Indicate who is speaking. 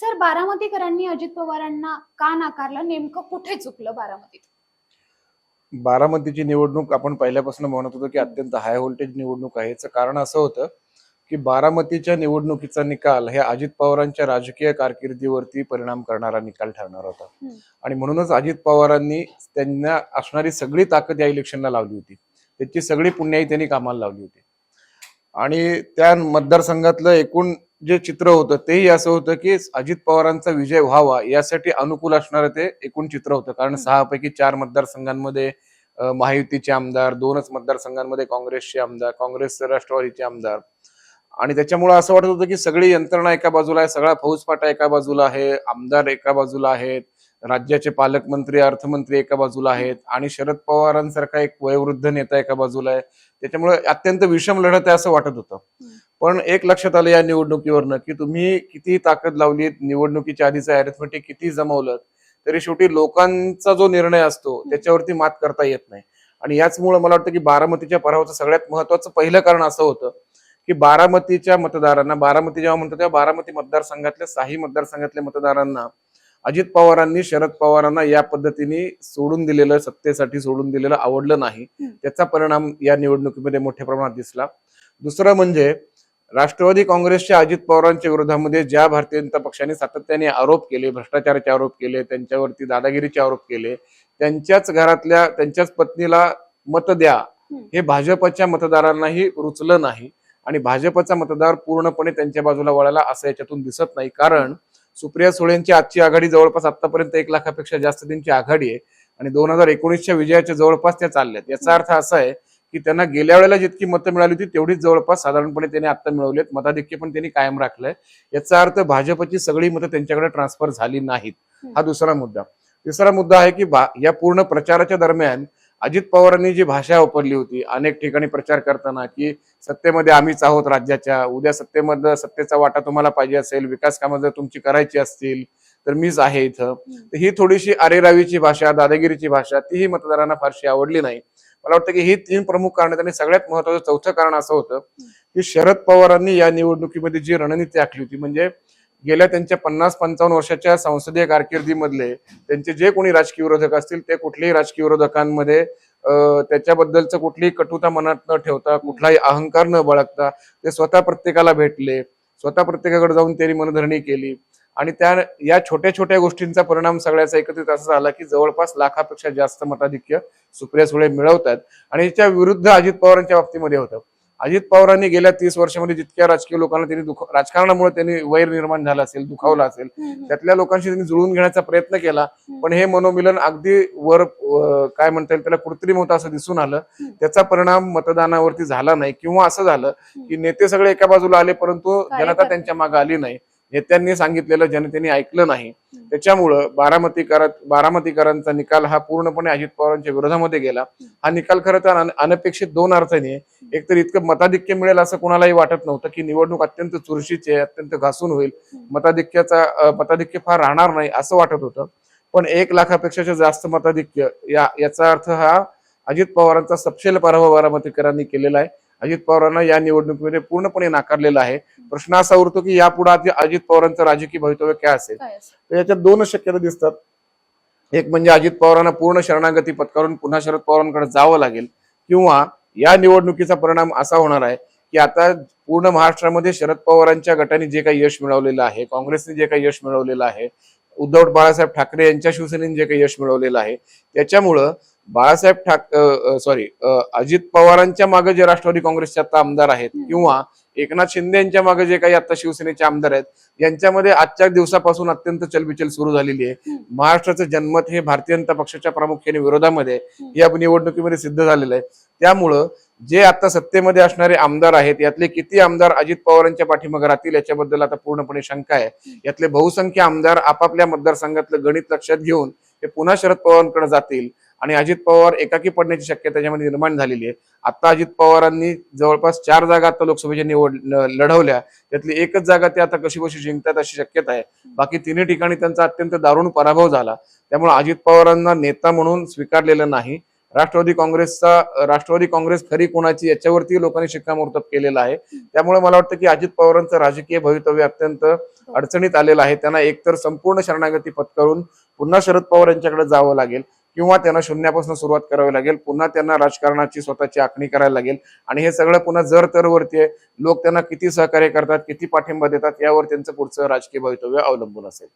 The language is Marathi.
Speaker 1: सर बारामतीकरांनी अजित पवारांना का नाकारलं? नेमकं कुठे चुकलं बारामतीत?
Speaker 2: बारामतीची निवडणूक आपण पहिल्यापासून म्हणत होतो की अत्यंत हाय व्होल्टेज निवडणूक आहे. याचं कारण असं होतं की बारामतीच्या निवडणुकीचा निकाल हे अजित पवारांच्या राजकीय कारकिर्दीवरती परिणाम करणारा निकाल ठरणार होता. आणि म्हणूनच अजित पवारांनी त्यांना असणारी सगळी ताकद या इलेक्शनला लावली होती. त्याची सगळी पुण्याई त्यांनी कामाला लावली होती. आणि त्या मतदारसंघातलं एकूण जे चित्र होतं तेही असं होतं की अजित पवारांचा विजय व्हावा यासाठी अनुकूल असणारं ते एकूण चित्र होतं. कारण. सहापैकी चार मतदारसंघांमध्ये महायुतीचे आमदार दोनच मतदारसंघांमध्ये काँग्रेसचे आमदार काँग्रेस राष्ट्रवादीचे आमदार. आणि त्याच्यामुळे असं वाटत होतं की सगळी यंत्रणा एका बाजूला आहे सगळा फौजफाटा एका बाजूला आहे आमदार एका बाजूला आहेत. राज्याचे पालकमंत्री अर्थमंत्री एका बाजूला आहेत आणि शरद पवारांसारखा एक वयोवृद्ध नेता एका बाजूला आहे. त्याच्यामुळे अत्यंत विषम लढत आहे असं वाटत होतं. पण एक लक्षात आलं या निवडणुकीवरनं की तुम्ही किती ताकद लावली निवडणुकीच्या आधीचं अॅरिथमेटिक किती जमवलं तरी शेवटी लोकांचा जो निर्णय असतो त्याच्यावरती मात करता येत नाही. आणि याचमुळे मला वाटतं की बारामतीच्या पराभवाचं सगळ्यात महत्वाचं पहिलं कारण असं होतं की बारामतीच्या मतदारांना बारामती जेव्हा म्हणतो तेव्हा बारामती मतदारसंघातल्या साही मतदारसंघातल्या मतदारांना अजित पवारांनी शरद पवारांना या पद्धतीने सोडून दिलेलं सत्तेसाठी सोडून दिलेलं आवडलं नाही. त्याचा परिणाम या निवडणुकीमध्ये मोठ्या प्रमाणात दिसला दुसरं म्हणजे राष्ट्रवादी काँग्रेसच्या अजित पवारांच्या विरोधामध्ये ज्या भारतीय जनता पक्षाने सातत्याने आरोप केले भ्रष्टाचाराचे आरोप केले त्यांच्यावरती दादागिरीचे आरोप केले त्यांच्याच घरातल्या त्यांच्याच पत्नीला मत द्या. हे भाजपच्या मतदारांनाही रुचलं नाही आणि भाजपचा मतदार पूर्णपणे त्यांच्या बाजूला वळाला असं याच्यातून दिसत नाही कारण सुप्रिया सुळेंची आजची आघाडी जवळपास आतापर्यंत एक लाखापेक्षा जास्त त्यांची आघाडी आहे. आणि दोन हजार एकोणीसच्या विजयाच्या जवळपास त्या चालल्यात. याचा अर्थ असा आहे की त्यांना गेल्या वेळेला जितकी मतं मिळाली होती तेवढीच जवळपास साधारणपणे त्यांनी आता मिळवलीत मताधिक्य पण त्यांनी कायम राखलंय. याचा अर्थ भाजपची सगळी मतं त्यांच्याकडे ट्रान्सफर झाली नाहीत. हा दुसरा मुद्दा. तिसरा मुद्दा आहे की या पूर्ण प्रचाराच्या दरम्यान अजित पवारांनी जी भाषा वापरली होती अनेक ठिकाणी प्रचार करताना की सत्तेमध्ये आम्हीच आहोत राज्याच्या उद्या सत्तेमध्ये सत्तेचा वाटा तुम्हाला पाहिजे असेल विकास कामं जर तुमची करायची असतील तर मीच आहे इथं. तर ही थोडीशी अरेरावीची भाषा दादागिरीची भाषा तीही मतदारांना फारशी आवडली नाही. मला वाटतं की ही तीन प्रमुख कारण आणि सगळ्यात महत्वाचं चौथं कारण असं होतं की शरद पवारांनी या निवडणुकीमध्ये जी रणनीती आखली होती म्हणजे गेल्या त्यांच्या पन्नास पंचावन्न वर्षाच्या संसदीय कारकिर्दीमधले त्यांचे जे कोणी राजकीय विरोधक असतील ते कुठल्याही राजकीय विरोधकांमध्ये त्याच्याबद्दलचं कुठलीही कटुता मनात न ठेवता कुठलाही अहंकार न बाळगता ते स्वतः प्रत्येकाला भेटले स्वतः प्रत्येकाकडे जाऊन त्यांनी मनधरणी केली. आणि त्या या छोट्या छोट्या गोष्टींचा परिणाम सगळ्याचा एकत्रित असा झाला की जवळपास लाखापेक्षा जास्त मताधिक्य सुप्रिया सुळे मिळवतात. आणि याच्या विरुद्ध अजित पवारांच्या बाबतीमध्ये होतं. अजित पवारांनी गेल्या तीस वर्षामध्ये जितक्या राजकीय लोकांना त्यांनी दुख राजकारणामुळे त्यांनी वैर निर्माण झाला असेल दुखावला असेल त्यातल्या लोकांशी त्यांनी जुळून घेण्याचा प्रयत्न केला. पण हे मनोमिलन अगदी वर काय म्हणता येईल त्याला कृत्रिम होतं असं दिसून आलं. त्याचा परिणाम मतदानावरती झाला नाही किंवा असं झालं की नेते सगळे एका बाजूला आले परंतु जनता. त्यांच्या मागे आली नाही. नेत्यांनी सांगितलेलं जनतेने ऐकलं नाही. त्याच्यामुळं बारामतीकर बारामतीकरांचा निकाल हा पूर्णपणे अजित पवारांच्या विरोधामध्ये गेला. हा निकाल खरं तर अन- अनपेक्षित दोन अर्थाने एक तर इतकं मताधिक्य मिळेल असं कोणालाही वाटत नव्हतं की निवडणूक अत्यंत चुरशीची आहे अत्यंत घासून होईल. मताधिक्याचा मताधिक्य फार राहणार नाही असं वाटत होतं. पण एक लाखापेक्षा जास्त मताधिक्य या याचा अर्थ हा अजित पवारांचा सपशेल पराभव बारामतीकरांनी केलेला आहे. अजित पवारांना या निवडणुकीमध्ये पूर्णपणे नाकारलेला आहे. प्रश्न असा उरतो की यापुढे अजित पवारांचं राजकीय भवितव्य काय असेल? तर याच्यात दोनच शक्यता दिसतात. एक म्हणजे अजित पवारांना पूर्ण शरणागती पत्करून पुन्हा शरद पवारांकडे जावं लागेल किंवा या निवडणुकीचा परिणाम असा होणार आहे की आता पूर्ण महाराष्ट्रामध्ये शरद पवारांच्या गटाने जे काही यश मिळवलेलं आहे काँग्रेसने जे काही यश मिळवलेलं आहे उद्धव बाळासाहेब ठाकरे यांच्या शिवसेनेने जे काही यश मिळवलेलं आहे त्याच्यामुळं बाळासाहेब ठाक सॉरी अजित पवारांच्या मागे जे राष्ट्रवादी काँग्रेसचे आता आमदार आहेत किंवा एकनाथ शिंदे यांच्या मागे जे काही आता शिवसेनेचे आमदार आहेत यांच्यामध्ये आजच्या दिवसापासून अत्यंत चलबिचल सुरू झालेली आहे. महाराष्ट्राचं जन्मत हे भारतीय जनता पक्षाच्या प्रामुख्याने विरोधामध्ये. या निवडणुकीमध्ये सिद्ध झालेलं आहे. त्यामुळं जे आता सत्तेमध्ये असणारे आमदार आहेत यातले किती आमदार अजित पवारांच्या पाठीमागे राहतील याच्याबद्दल आता पूर्णपणे शंका आहे. यातले बहुसंख्य आमदार आपापल्या मतदारसंघातलं गणित लक्षात घेऊन ते पुन्हा शरद पवारांकडे जातील आणि अजित पवार एकाकी पडण्याची शक्यता त्याच्यामध्ये निर्माण झालेली आहे. आता अजित पवारांनी जवळपास चार जागा आता लोकसभेच्या निवड लढवल्या. त्यातली एकच जागा ते आता कशी कशी जिंकतात अशी शक्यता आहे. बाकी तिन्ही ठिकाणी त्यांचा अत्यंत दारुण पराभव झाला. त्यामुळे अजित पवारांना नेता म्हणून स्वीकारलेलं नाही. राष्ट्रवादी काँग्रेसचा राष्ट्रवादी काँग्रेस खरी कोणाची याच्यावरती लोकांनी शिक्कामोर्तब केलेला आहे. त्यामुळे मला वाटतं की अजित पवारांचं राजकीय भवितव्य अत्यंत अडचणीत आलेला आहे. त्यांना एकतर संपूर्ण शरणागती पत्करून पुन्हा शरद पवार यांच्याकडे जावं लागेल किंवा त्यांना शून्यापासून सुरुवात करावी लागेल. पुन्हा त्यांना राजकारणाची स्वतःची आखणी करायला लागेल. आणि हे सगळं पुन्हा जर तर वरती आहे. लोक त्यांना किती सहकार्य करतात किती पाठिंबा देतात यावर त्यांचं पुढचं राजकीय भवितव्य अवलंबून असेल.